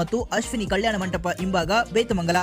ಮತ್ತು ಅಶ್ವಿನಿ ಕಲ್ಯಾಣ ಮಂಟಪ ಹಿಂಭಾಗ ಬೇತಮಂಗಲ.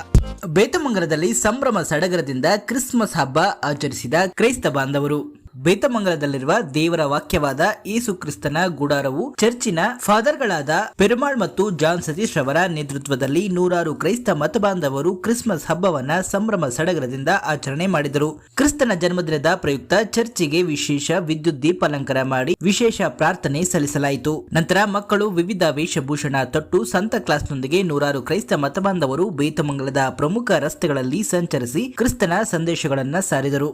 ಬೇತಮಂಗಲದಲ್ಲಿ ಸಂಭ್ರಮ ಸಡಗರದಿಂದ ಕ್ರಿಸ್ಮಸ್ ಹಬ್ಬ ಆಚರಿಸಿದ ಕ್ರೈಸ್ತ ಬಾಂಧವರು. ಬೇತಮಂಗಲದಲ್ಲಿರುವ ದೇವರ ವಾಕ್ಯವಾದ ಯೇಸು ಕ್ರಿಸ್ತನ ಗುಡಾರವು ಚರ್ಚಿನ ಫಾದರ್ಗಳಾದ ಪೆರುಮಾಳ್ ಮತ್ತು ಜಾನ್ ಸತೀಶ್ ರವರ ನೇತೃತ್ವದಲ್ಲಿ ನೂರಾರು ಕ್ರೈಸ್ತ ಮತಬಾಂಧವರು ಕ್ರಿಸ್ಮಸ್ ಹಬ್ಬವನ್ನ ಸಂಭ್ರಮ ಸಡಗರದಿಂದ ಆಚರಣೆ ಮಾಡಿದರು. ಕ್ರಿಸ್ತನ ಜನ್ಮದಿನದ ಪ್ರಯುಕ್ತ ಚರ್ಚಿಗೆ ವಿಶೇಷ ವಿದ್ಯುತ್ ದೀಪಾಲಂಕಾರ ಮಾಡಿ ವಿಶೇಷ ಪ್ರಾರ್ಥನೆ ಸಲ್ಲಿಸಲಾಯಿತು. ನಂತರ ಮಕ್ಕಳು ವಿವಿಧ ವೇಷಭೂಷಣ ತೊಟ್ಟು ಸಂತ ಕ್ಲಾಸ್ನೊಂದಿಗೆ ನೂರಾರು ಕ್ರೈಸ್ತ ಮತಬಾಂಧವರು ಬೇತಮಂಗಲದ ಪ್ರಮುಖ ರಸ್ತೆಗಳಲ್ಲಿ ಸಂಚರಿಸಿ ಕ್ರಿಸ್ತನ ಸಂದೇಶಗಳನ್ನು ಸಾರಿದರು.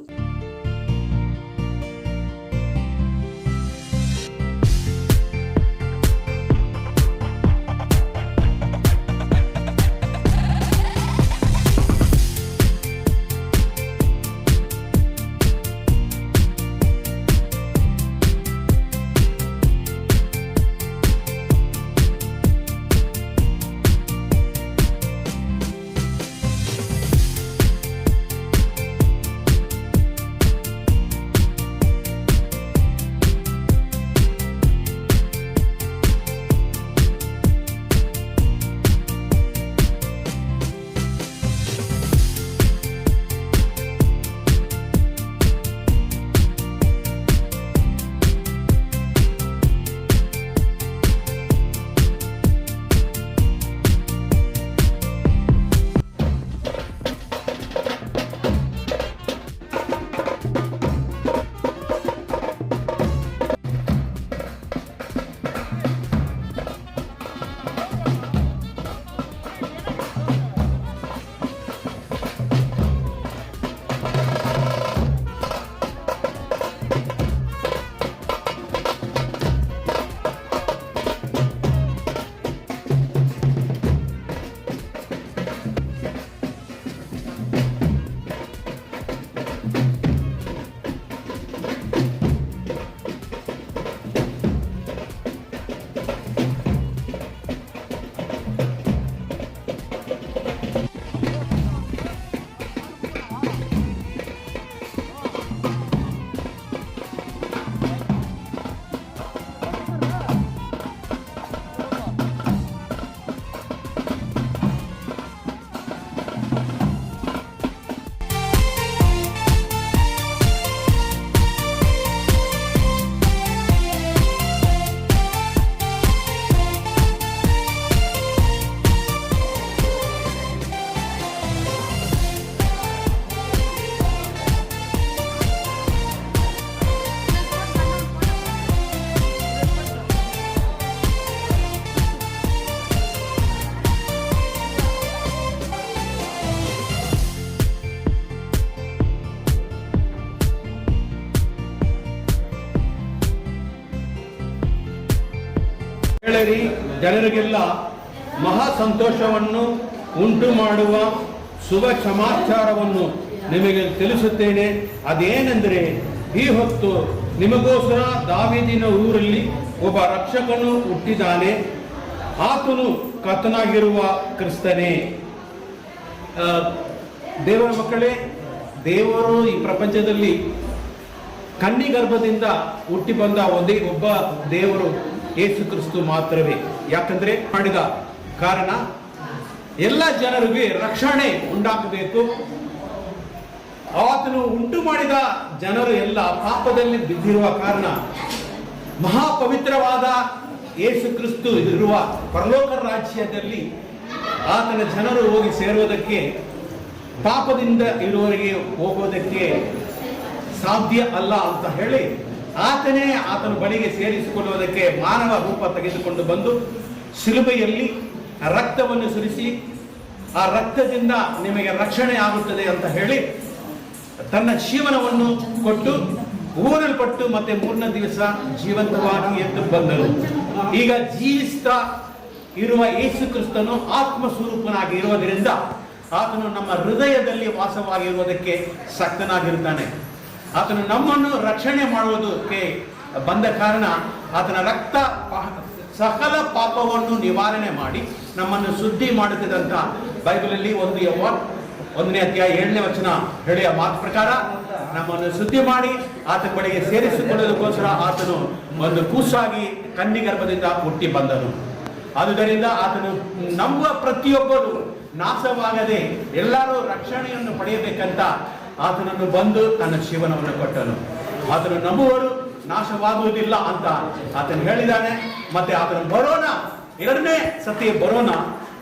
ಜನರಿಗೆಲ್ಲ ಮಹಾ ಸಂತೋಷವನ್ನು ಉಂಟು ಮಾಡುವ ಶುಭ ಸಮಾಚಾರವನ್ನು ನಿಮಗೆ ತಿಳಿಸುತ್ತೇನೆ. ಅದೇನೆಂದರೆ ಈ ಹೊತ್ತು ನಿಮಗೋಸ್ಕರ ದಾವಿದಿನ ಊರಲ್ಲಿ ಒಬ್ಬ ರಕ್ಷಕನು ಹುಟ್ಟಿದ್ದಾನೆ. ಆತನು ಕರ್ತನಾಗಿರುವ ಕ್ರಿಸ್ತನೇ. ದೇವರ ಮಕ್ಕಳೇ, ದೇವರು ಈ ಪ್ರಪಂಚದಲ್ಲಿ ಕನ್ನಿ ಗರ್ಭದಿಂದ ಹುಟ್ಟಿ ಬಂದ ಒಂದೇ ಒಬ್ಬ ದೇವರು ಯೇಸು ಕ್ರಿಸ್ತು ಮಾತ್ರವೇ. ಯಾಕಂದ್ರೆ ಮಾಡಿದ ಕಾರಣ ಎಲ್ಲ ಜನರಿಗೆ ರಕ್ಷಣೆ ಉಂಟಾಗಬೇಕು. ಆತನು ಉಂಟು ಮಾಡಿದ ಜನರು ಎಲ್ಲ ಪಾಪದಲ್ಲಿ ಬಿದ್ದಿರುವ ಕಾರಣ ಮಹಾಪವಿತ್ರವಾದ ಯೇಸು ಕ್ರಿಸ್ತು ಇರುವ ಪರಲೋಕ ರಾಜ್ಯದಲ್ಲಿ ಆತನ ಜನರು ಹೋಗಿ ಸೇರುವುದಕ್ಕೆ, ಪಾಪದಿಂದ ಇರುವವರಿಗೆ ಹೋಗೋದಕ್ಕೆ ಸಾಧ್ಯ ಅಲ್ಲ ಅಂತ ಹೇಳಿ ಆತನೇ ಆತನ ಬಳಿಗೆ ಸೇರಿಸಿಕೊಳ್ಳುವುದಕ್ಕೆ ಮಾನವ ರೂಪ ತೆಗೆದುಕೊಂಡು ಬಂದು ಶಿಲುಬೆಯಲ್ಲಿ ರಕ್ತವನ್ನು ಸುರಿಸಿ ಆ ರಕ್ತದಿಂದ ನಿಮಗೆ ರಕ್ಷಣೆ ಆಗುತ್ತದೆ ಅಂತ ಹೇಳಿ ತನ್ನ ಜೀವನವನ್ನು ಕೊಟ್ಟು ಊರಲ್ಪಟ್ಟು ಮತ್ತೆ ಮೂರನೇ ದಿವಸ ಜೀವಂತವಾಗಿ ಎದ್ದು ಬಂದರು ಈಗ ಜೀವಿಸ್ತಾ ಇರುವ ಯೇಸು ಕ್ರಿಸ್ತನು ಆತ್ಮ ಸ್ವರೂಪನಾಗಿ ಇರುವುದರಿಂದ ಆತನು ನಮ್ಮ ಹೃದಯದಲ್ಲಿ ವಾಸವಾಗಿರುವುದಕ್ಕೆ ಶಕ್ತನಾಗಿರುತ್ತಾನೆ ಆತನು ನಮ್ಮನ್ನು ರಕ್ಷಣೆ ಮಾಡುವುದಕ್ಕೆ ಬಂದ ಕಾರಣ ಆತನ ರಕ್ತ ಸಕಲ ಪಾಪವನ್ನು ನಿವಾರಣೆ ಮಾಡಿ ನಮ್ಮನ್ನು ಶುದ್ಧಿ ಮಾಡುತ್ತಿದ್ದಂತ ಬೈಬಲಲ್ಲಿ ಒಂದು ಒಂದನೇ ಅಧ್ಯಾಯ ಏಳನೇ ವಚನ ಹೇಳಿಯ ಮಾತು ಪ್ರಕಾರ ನಮ್ಮನ್ನು ಶುದ್ಧಿ ಮಾಡಿ ಆತನ ಬಳಿಗೆ ಸೇರಿಸಿಕೊಳ್ಳೋದಕ್ಕೋಸ್ಕರ ಆತನು ಒಂದು ಕೂಸಾಗಿ ಕನ್ನಿಗರ್ಭದಿಂದ ಹುಟ್ಟಿ ಬಂದನು. ಆದುದರಿಂದ ಆತನು ನಂಬುವ ಪ್ರತಿಯೊಬ್ಬರು ನಾಶವಾಗದೆ ಎಲ್ಲರೂ ರಕ್ಷಣೆಯನ್ನು ಪಡೆಯಬೇಕಂತ ಆತನನ್ನು ಬಂದು ತನ್ನ ಜೀವನವನ್ನು ಕೊಟ್ಟನು. ಆತನು ನಂಬುವರು ನಾಶವಾಗುವುದಿಲ್ಲ ಅಂತ ಆತನು ಹೇಳಿದ್ದಾನೆ ಮತ್ತೆ ಆತನು ಬರೋಣ. ಎರಡನೇ ಸತಿ ಬರೋಣ.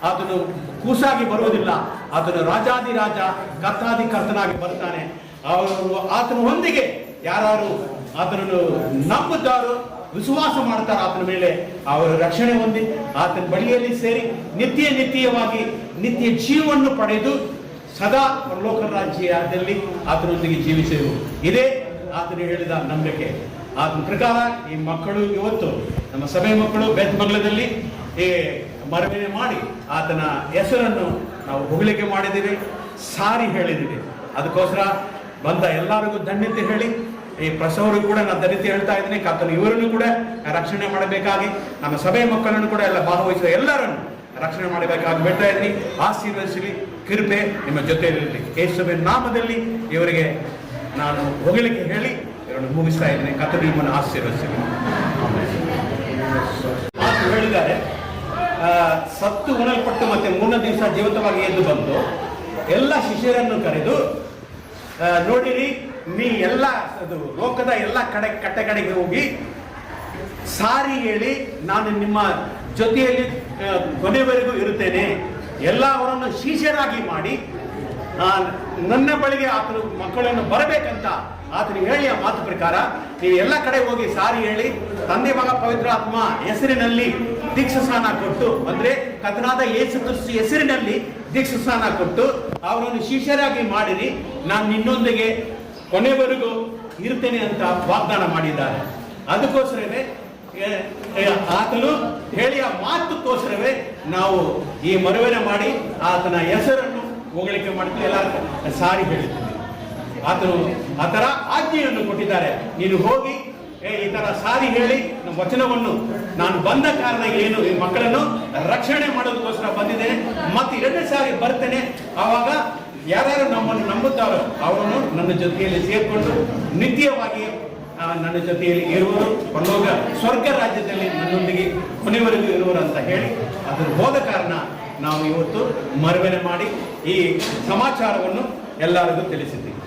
ಆತನು ಕೂಸಾಗಿ ಬರುವುದಿಲ್ಲ. ಆತನು ರಾಜಾದಿರಾಜ ಕರ್ತಾದಿ ಕರ್ತನಾಗಿ ಬರ್ತಾನೆ ಅವರು ಆತನ ಹೊಂದಿಗೆ ಯಾರು ಆತನನ್ನು ನಂಬುತ್ತಾರೋ, ವಿಶ್ವಾಸ ಮಾಡ್ತಾರೆ ಆತನ ಮೇಲೆ ಅವರು ರಕ್ಷಣೆ ಹೊಂದಿ ಆತನ ಬಳಿಯಲ್ಲಿ ಸೇರಿ ನಿತ್ಯ ನಿತ್ಯವಾಗಿ ನಿತ್ಯ ಜೀವವನ್ನು ಪಡೆದು ಸದಾ ಪರಲೋಕ ರಾಜ್ಯದಲ್ಲಿ ಆತನೊಂದಿಗೆ ಜೀವಿಸುವರು ಇದೇ ಆತನು ಹೇಳಿದ ನಂಬಿಕೆ. ಆತನ ಪ್ರಕಾರ ಈ ಮಕ್ಕಳು ಇವತ್ತು ನಮ್ಮ ಸಭೆ ಮಕ್ಕಳು ಬೆತ್ ಬಂಗ್ಲದಲ್ಲಿ ಈ ಮರವಿನ ಮಾಡಿ ಆತನ ಹೆಸರನ್ನು ನಾವು ಹೊಗಳಿಕೆ ಮಾಡಿದ್ದೀವಿ ಸಾರಿ ಹೇಳಿದ್ದೀವಿ ಅದಕ್ಕೋಸ್ಕರ ಬಂದ ಎಲ್ಲರಿಗೂ ಧನ್ಯತೆ ಹೇಳಿ, ಈ ಪ್ರಸವರು ಕೂಡ ನಾನು ಧನ್ಯತೆ ಹೇಳ್ತಾ ಇದ್ದೀನಿ. ಕಾತನು ಇವರನ್ನು ಕೂಡ ರಕ್ಷಣೆ ಮಾಡಬೇಕಾಗಿ, ನಮ್ಮ ಸಭೆ ಮಕ್ಕಳನ್ನು ಕೂಡ ಎಲ್ಲ ಭಾಗವಹಿಸಿದ ಎಲ್ಲರನ್ನು ರಕ್ಷಣೆ ಮಾಡಬೇಕಾಗಿ ಬಿಡ್ತಾ ಇದ್ದೀನಿ. ಆಶೀರ್ವದಿಸಲಿ ಕೃಪೆ ನಿಮ್ಮ ಜೊತೆಯಲ್ಲಿ ಯೇಸುವಿನ ನಾಮದಲ್ಲಿ ಇವರಿಗೆ ನಾನು ಹೊಗಳಿಕೆ ಹೇಳಿ ಇವರನ್ನು ಮುಗಿಸ್ತಾ ಇದ್ದೇನೆ. ಕಥೆ ನಿಮ್ಮನ್ನು ಆಶೀರ್ವದಿಸಲಿ. ಮಾತು ಹೇಳಿದ್ದಾರೆ. ಸತ್ತು ಉಣಲ್ಪಟ್ಟು ಮತ್ತೆ ಮೂರನೇ ದಿವಸ ಜೀವಂತವಾಗಿ ಎದ್ದು ಬಂದು ಎಲ್ಲ ಶಿಷ್ಯರನ್ನು ಕರೆದು ನೋಡಿರಿ, ನೀ ಎಲ್ಲ, ಅದು ಲೋಕದ ಎಲ್ಲ ಕಡೆ, ಕಟ್ಟೆ ಕಡೆಗೆ ಹೋಗಿ ಸಾರಿ ಹೇಳಿ ನಾನು ನಿಮ್ಮ ಜೊತೆಯಲ್ಲಿ ಕೊನೆವರೆಗೂ ಇರುತ್ತೇನೆ. ಎಲ್ಲ ಅವರನ್ನು ಶಿಷ್ಯರಾಗಿ ಮಾಡಿ ನನ್ನ ಬಳಿಗೆ ಆತನ ಮಕ್ಕಳನ್ನು ಬರಬೇಕಂತ ಆತನ ಹೇಳಿಯ ಮಾತು ಪ್ರಕಾರ ನೀವು ಎಲ್ಲ ಕಡೆ ಹೋಗಿ ಸಾರಿ ಹೇಳಿ, ತಂದೆ ಮಗ ಪವಿತ್ರ ಆತ್ಮ ಹೆಸರಿನಲ್ಲಿ ದೀಕ್ಷ ಸ್ನಾನ ಕೊಟ್ಟು ಅಂದ್ರೆ ಕತನಾದ ಯೇಸು ಕ್ರಿಸ್ತು ಹೆಸರಿನಲ್ಲಿ ದೀಕ್ಷ ಸ್ನಾನ ಕೊಟ್ಟು ಅವರನ್ನು ಶಿಷ್ಯರಾಗಿ ಮಾಡಿರಿ, ನಾನು ನಿನ್ನೊಂದಿಗೆ ಕೊನೆವರೆಗೂ ಇರ್ತೇನೆ ಅಂತ ವಾಗ್ದಾನ ಮಾಡಿದ್ದಾರೆ. ಅದಕ್ಕೋಸ್ಕರವೇ ಆತನು ಹೇಳಿಯ ಮಾತು ಮಾತುಕೋಸ್ಕರವೇ ನಾವು ಈ ಮರುವೆನ ಮಾಡಿ ಆತನ ಹೆಸರನ್ನು ಹೋಗಲಿಕ್ಕೆ ಮಾಡ್ತೀವಿ. ಎಲ್ಲ ಸಾರಿ ಹೇಳಿದ್ದೀವಿ ಆತನು ಆ ಥರ ಆಜ್ಞೆಯನ್ನು ಕೊಟ್ಟಿದ್ದಾರೆ. ನೀನು ಹೋಗಿ ಈ ತರ ಸಾರಿ ಹೇಳಿ ವಚನವನ್ನು ನಾನು ಬಂದ ಕಾರಣ ಏನು ಈ ಮಕ್ಕಳನ್ನು ರಕ್ಷಣೆ ಮಾಡೋದಕ್ಕೋಸ್ಕರ ಬಂದಿದ್ದೇನೆ. ಮತ್ತೆ ಎರಡನೇ ಸಾರಿ ಬರ್ತೇನೆ. ಆವಾಗ ಯಾರ್ಯಾರು ನಮ್ಮನ್ನು ನಂಬುತ್ತಾರೋ ಅವರನ್ನು ನನ್ನ ಜೊತೆಯಲ್ಲಿ ಸೇರಿಕೊಂಡು ನಿತ್ಯವಾಗಿ ನನ್ನ ಜೊತೆಯಲ್ಲಿ ಇರುವರು ಪರಲೋಕ ಸ್ವರ್ಗ ರಾಜ್ಯದಲ್ಲಿ ನನ್ನೊಂದಿಗೆ ಕೊನೆವರೆಗೂ ಇರುವರು ಅಂತ ಹೇಳಿ ಅದರ ಹೋದ ಕಾರಣ ನಾವು ಇವತ್ತು ಮರವಣೆ ಮಾಡಿ ಈ ಸಮಾಚಾರವನ್ನು ಎಲ್ಲರಿಗೂ ತಿಳಿಸಿದ್ದೀವಿ.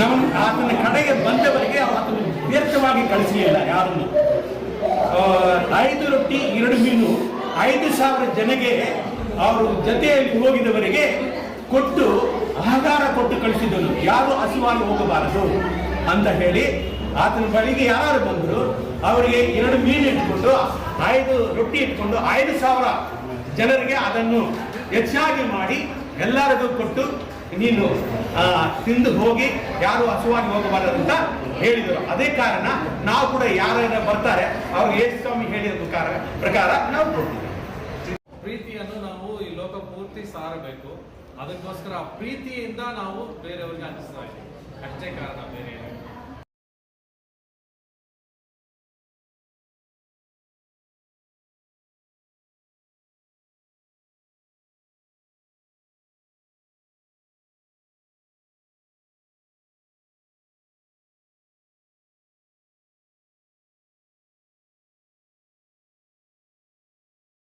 ನಮ್ಮ ಆತನ ಕಡೆಗೆ ಬಂದವರಿಗೆ ಆತನು ವ್ಯರ್ಥವಾಗಿ ಕಳಿಸಲಿಲ್ಲ ಯಾರನ್ನು. ಐದು ರೊಟ್ಟಿ, ಎರಡು ಮೀನು, ಐದು ಸಾವಿರ ಜನಗೆ ಅವರು ಜೊತೆಯಲ್ಲಿ ಹೋಗಿದವರಿಗೆ ಕೊಟ್ಟು ಆಹಾರ ಕೊಟ್ಟು ಕಳಿಸಿದನು. ಯಾರು ಹಸಿವಾಗಿ ಹೋಗಬಾರದು? ಅಂತ ಹೇಳಿ ಆತನ ಬಳಿಗೆ ಯಾರು ಬಂದರು, ಅವರಿಗೆ ಎರಡು ಮೀನು ಇಟ್ಕೊಂಡು, ಐದು ರೊಟ್ಟಿ ಇಟ್ಕೊಂಡು, ಐದು ಸಾವಿರ ಜನರಿಗೆ ಅದನ್ನು ಹೆಚ್ಚಾಗಿ ಮಾಡಿ ಎಲ್ಲರಿಗೂ ಕೊಟ್ಟು ನೀನು ತಿಂದು ಹೋಗಿ ಯಾರು ಹಸುವಾಗಿ ಹೋಗಬಾರದು ಅಂತ ಹೇಳಿದರು. ಅದೇ ಕಾರಣ ನಾವು ಕೂಡ ಯಾರು ಬರ್ತಾರೆ, ಅವ್ರಿಗೆ ಯೇಸು ಸ್ವಾಮಿ ಹೇಳಿದ ಪ್ರಕಾರ ನಾವು ಕೊಡ್ತೀವಿ. ಪ್ರೀತಿಯನ್ನು ನಾವು ಈ ಲೋಕ ಪೂರ್ತಿ ಸಾರಬೇಕು. ಅದಕ್ಕೋಸ್ಕರ ಪ್ರೀತಿಯಿಂದ ನಾವು ಬೇರೆಯವ್ರಿಗೆ ಅನಿಸ್ತಾ ಇದ್ದೀವಿ. ಅಷ್ಟೇ ಕಾರಣ, ಬೇರೆ